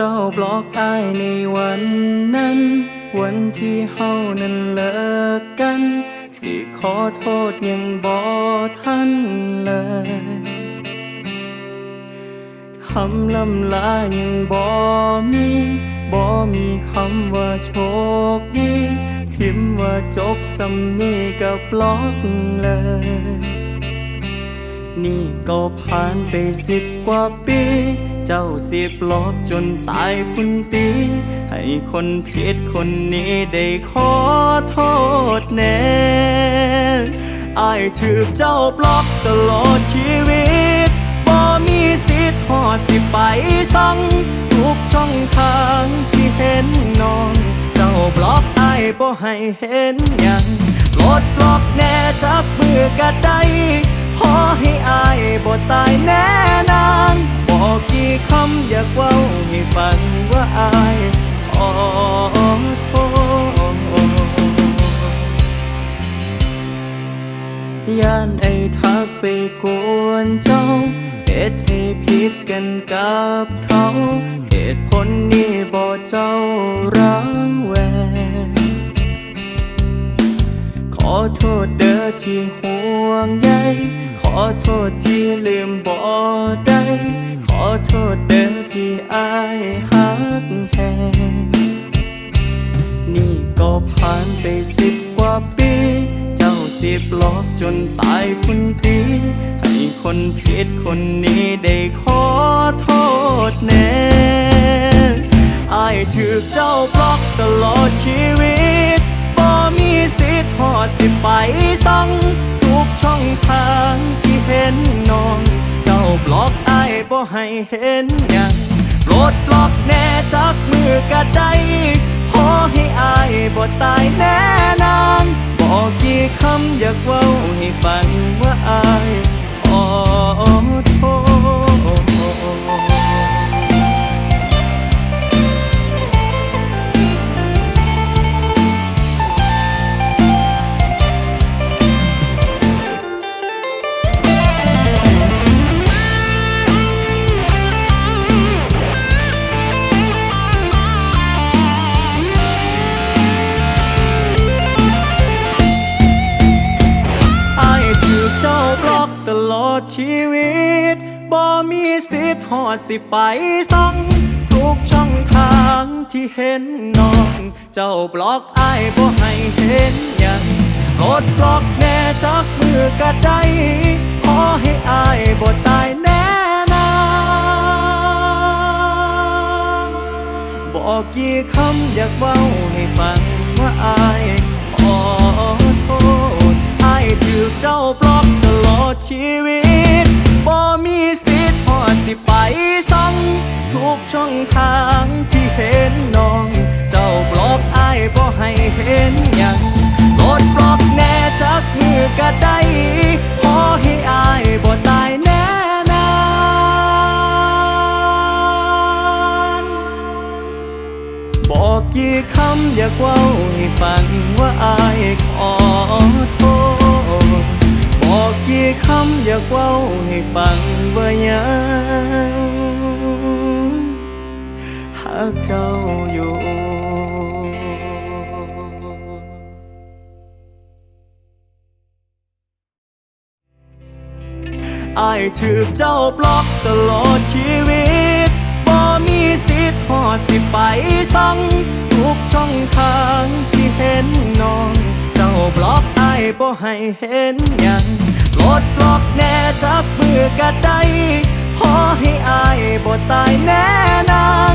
เจ้าบล็อกอายในวันนั้น วันที่เฮานั้นเลิกกัน สิขอโทษยังบ่ทันเลยคำลำลายังบ่มีบ่มีคำว่าโชคดี พิมพ์ว่าจบสำนีกับบล็อกเลย นี่ก็ผ่านไปสิบกว่าปี เจ้าสิบลอกจนตายพุ่นปี ให้คนผิดคนนี้ได้ขอโทษแน่อายถือเจ้าบล็อกตลอดชีวิตบ่มีสิทธิ์พอสิไปสั่งทุกช่องทางที่เห็นน้อง เจ้าบล็อกอายบ่ให้เห็นยังปลดบล็อกแน่จับมือกะได้ขอให้อายบ่ตายแน่นาง คำอยากเว้าให้ฟังว่าอายขอโทษย่านไอ้ทักไปกวนเจ้าเหตุให้ผิดกันกับเขาเหตุผลนี้บ่เจ้ารังแวขอโทษเด้อที่ห่วงใยขอโทษที่ลืมบ่ได้ โทษเด้อที่อายหักแพงนี่ก็ผ่านไปสิบกว่าปี เจ้าสิบลอกจนตายพุ่นปีให้คนผิดคนนี้ได้ขอโทษแน่อายถือเจ้าบล็อกตลอดชีวิตบ่มีสิทธิ์พอดสิไปสั่งทุกช่องทางที่เห็น ให้เห็นอย่างโปรดปล็อกแน่จักมือกะได้ขอให้อาย ดชีวิตบ่มีสิทธิ์หอดสิไปส่องทุกช่องทางที่เห็นน้อง เจ้าบล็อกอายบ่ให้เห็นยังกดบล็อกแน่จักมือกระได้ขอให้อายบ่ตายแน่นอนบอกกี่คำอยากเว้าให้ฟังว่าอาย ช่องทางที่เห็นน้อง เจ้าบล็อกอายบ่ให้เห็นหยังกดบล็อกแน่จักมือกะได้ขอให้อายบ่ตายแน่นอนบอกกี่คำอยากเว้าให้ฟังว่าอายขอโทษบอกกี่คำอยากเว้าให้ฟังว่ายัง กเจ้าอยู่อายถือเจ้าบล็อกตลอดชีวิตบ่มีสิทธิ์พอสิไปสั่งทุกช่องทางที่เห็นน้อง เจ้าบล็อกอายบ่ให้เห็นยังลดบล็อกแน่จับมือกะได้ขอให้อายบ่ตายแน่นา